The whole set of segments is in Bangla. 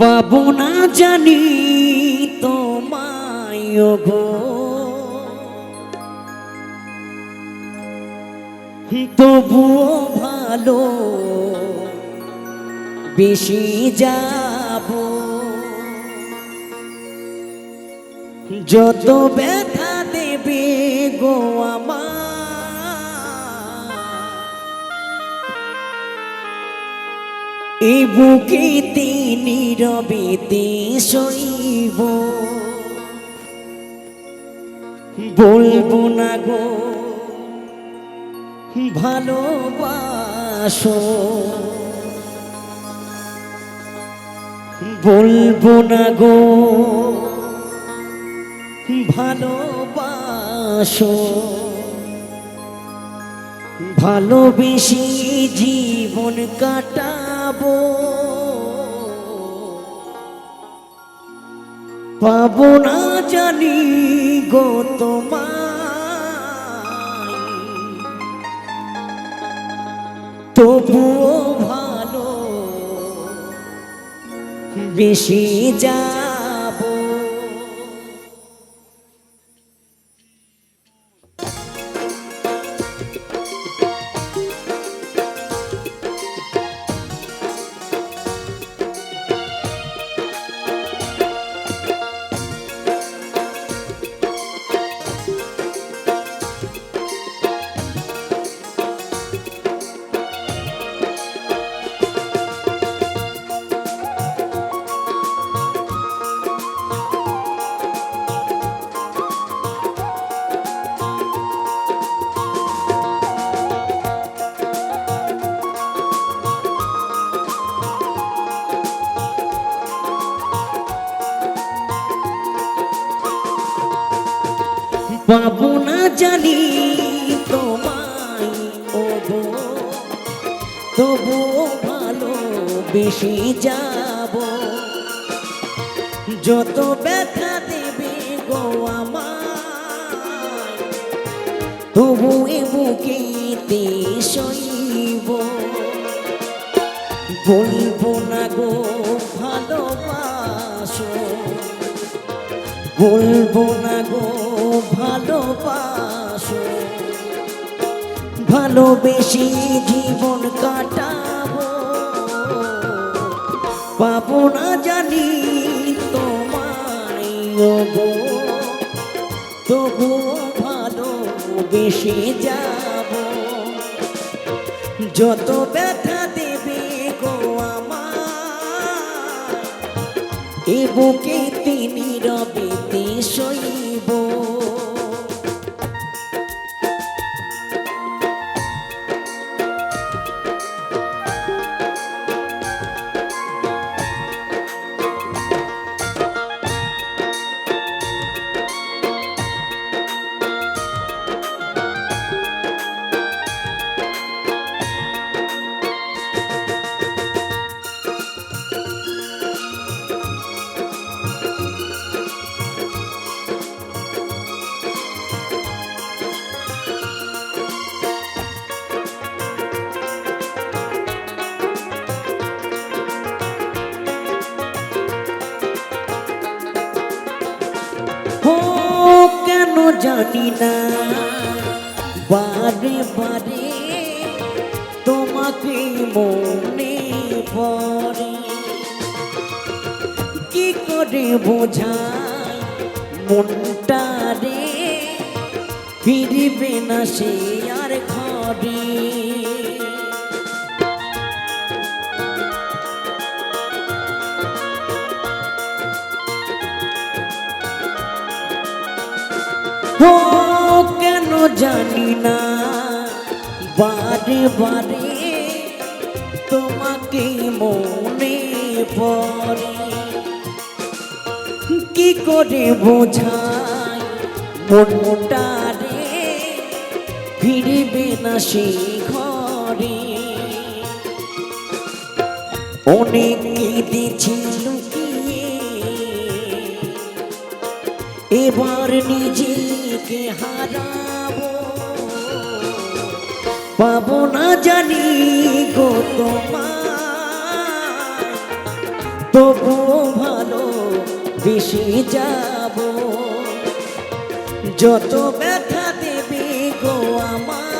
পাবো না জানি তোমায় গো তবুও ভালো বেশি যাব। যত ব্যথা এই বুকেতে নীরবেতে সইব বলব না গো ভালোবাসো। বলব না গো ভালোবাসো। ভালোবেসে জীবন কাটাবো পাবো না জানি গো তোমায়। তবুও ভালো বেশি যাব পাবো না জানি তোমায়, ও গো। তবুও ভালো বেশি যাব। যত ব্যথা দেবে গো আমার তবু এ বুকেতে সইব। বলব না গো বলব না গো, ভালোবাসো। ভালোবেসে জীবন কাটাবো। পাবো না জানি তোমায় গো তবুও ভালো বেশি যাব। যত ব্যথা দেবে গো আমার, এ বুকে তিনি রবেতে জানি না। বারে বারে তোমাকে মনে পড়ে। কি করে বোঝায় মনটা রে? ফিরবে না সে আর ঘরে। জানি না। বারে বারে তোমাকে মনে পড়ে। কি করে বোঝায় মনটা রে? ফিরবে না সে ঘরে। অনেক কেঁদেছি লুকিয়ে এবার নিজেকে হারাবো পাবো না জানি গো তোমার ভালো বেশি যাব। যত ব্যথা দেবে গো আমার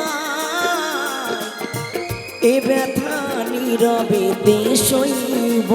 এ ব্যথা নীরবে দেশইব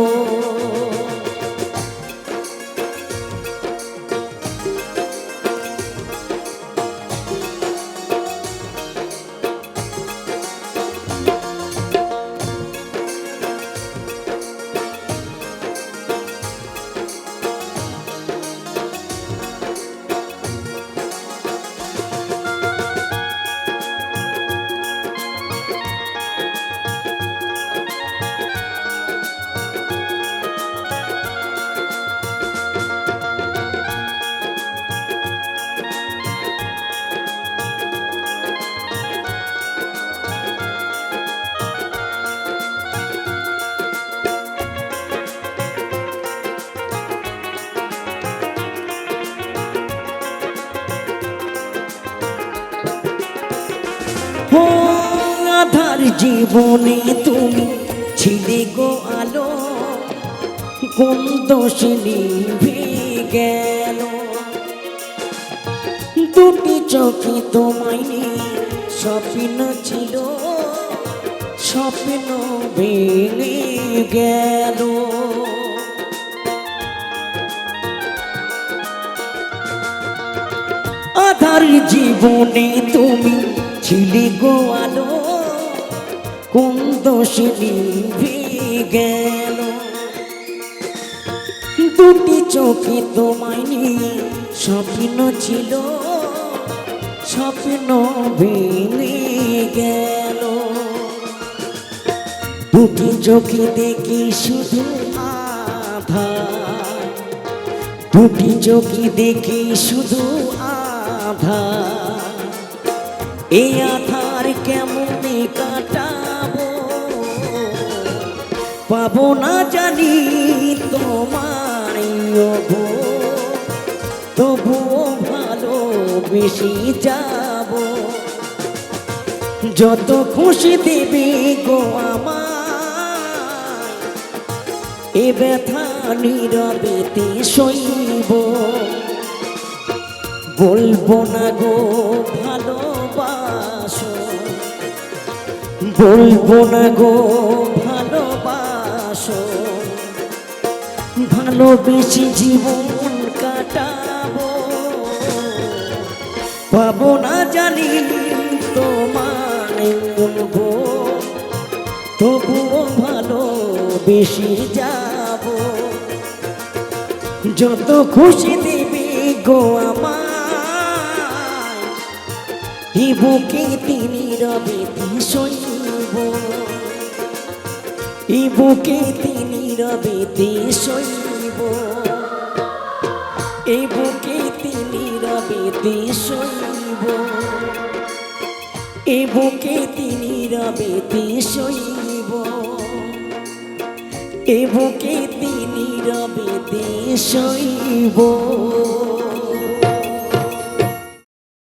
আধার জীবনে তুমি ছিলে গো আলো, কোন দোষে নিভে গেল? দুটি চোখে তোমায় স্বপ্ন ছিল, স্বপ্ন ভেঙে গেল। আধার জীবনে তুমি ছিলে গো আলো, কোন দোষে নিভে গেল? দুটি চোখে তোমায় নিয়ে স্বপ্ন ছিল, স্বপ্ন ভেঙে গেল। দুটি চোখে দেখি শুধু আধা দুটি চোখে দেখি শুধু আধা এই আধার কেমনে কাটাবো? পাবো না জানি তোমার তবুও ভালো বেশি যাব। যত খুশি দেবে গো আমার, এ ব্যথা নীরবেতে সইব। বলব না গো ভালোবাসো বলব না গো, ভালোবাসো। ভালোবেসে জীবন কাটাবো। পাবো না জানি তোমার গো। তবুও ভালো বেশি যাব। যত খুশি দিবি গো আমার বুকে তিনি রবে এই বুকে তিনি রবে সইব এই বুকে তিনি রবে সইব এ বুকে তিনি রবে সইব এ বুকে তিনি রবে সইব